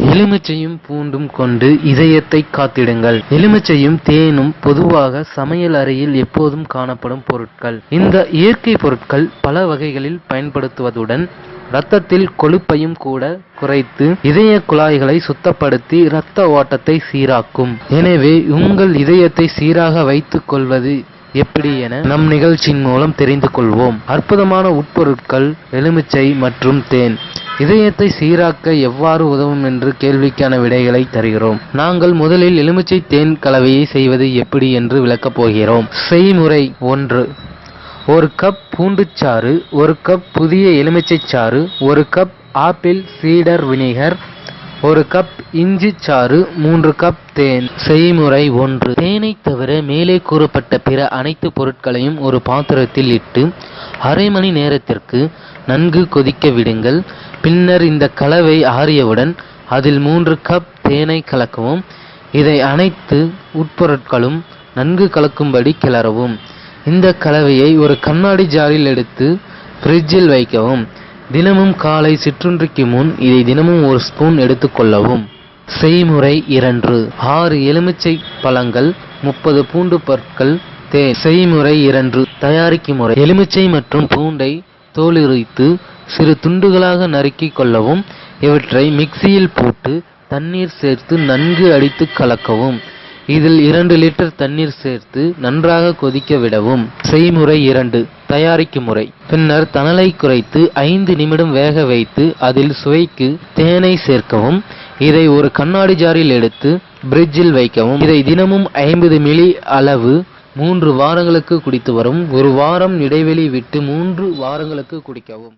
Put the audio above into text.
எலுமிச்சையும் பூண்டும் கொண்டு இதயத்தை காத்திடுங்கள். எலுமிச்சையும் தேனும் பொதுவாக சமையல் அறையில் எப்போதும் காணப்படும் பொருட்கள். இந்த இயற்கை பொருட்கள் பல வகைகளில் பயன்படுத்துவதுடன் இரத்தத்தில் கொழுப்பையும் கூட குறைத்து இதய குழாய்களை சுத்தப்படுத்தி இரத்த ஓட்டத்தை சீராக்கும். எனவே உங்கள் இதயத்தை சீராக வைத்துக் கொள்வது எப்படி என நம் நிகழ்ச்சியின் மூலம் தெரிந்து கொள்வோம். அற்புதமான உட்பொருட்கள் எலுமிச்சை மற்றும் தேன். இதயத்தை சீராக்க எவ்வாறு உதவும் என்று கேள்விக்கான விடைகளை தருகிறோம். நாங்கள் முதலில் எலுமிச்சை தேன் கலவையை செய்வது எப்படி என்று விளக்கப் போகிறோம். செய்முறை ஒன்று. ஒரு கப் பூண்டுச்சாறு ஒரு கப் புதிய எலுமிச்சை சாறு ஒரு கப் ஆப்பிள் சீடர் வினிகர் ஒரு கப் இஞ்சி சாறு மூன்று கப் தேன். செய்முறை ஒன்று. தேனை தவிர மேலே கூறப்பட்ட பிற அனைத்து பொருட்களையும் ஒரு பாத்திரத்தில் இட்டு அரை மணி நேரத்திற்கு நன்கு கொதிக்க விடுங்கள். பின்னர் இந்த கலவை ஆறியவுடன் அதில் மூன்று கப் தேனை கலக்கவும். இதை அனைத்து உட்பொருட்களும் நன்கு கலக்கும்படி கிளறவும். இந்த கலவையை ஒரு கண்ணாடி ஜாரில் எடுத்து ஃப்ரிட்ஜில் வைக்கவும். தினமும் காலை சிற்றுன்றிக்கு முன் இதை தினமும் ஒரு ஸ்பூன் எடுத்துக்கொள்ளவும் செய்முறை இரண்டு. ஆறு எலுமிச்சை பழங்கள் முப்பது பூண்டு பற்கள் தேன் செய்முறை இரண்டு. தயாரிக்கும் முறை. எலுமிச்சை மற்றும் பூண்டை தோலுரித்து சிறு துண்டுகளாக நறுக்கிக் கொள்ளவும் இவற்றை மிக்சியில் போட்டு தண்ணீர் சேர்த்து நன்கு அடித்து கலக்கவும். இதில் இரண்டு லிட்டர் தண்ணீர் சேர்த்து நன்றாக கொதிக்க விடவும். செய்முறை இரண்டு தயாரிக்கும் முறை. பின்னர் தணலை குறைத்து ஐந்து நிமிடம் வேக வைத்து அதில் சுவைக்கு தேனை சேர்க்கவும் இதை ஒரு கண்ணாடி ஜாரில் எடுத்து பிரிட்ஜில் வைக்கவும். இதை தினமும் ஐம்பது மில்லி அளவு மூன்று வாரங்களுக்கு குடித்து வரும். ஒரு வாரம் இடைவெளி விட்டு மூன்று வாரங்களுக்கு குடிக்கவும்.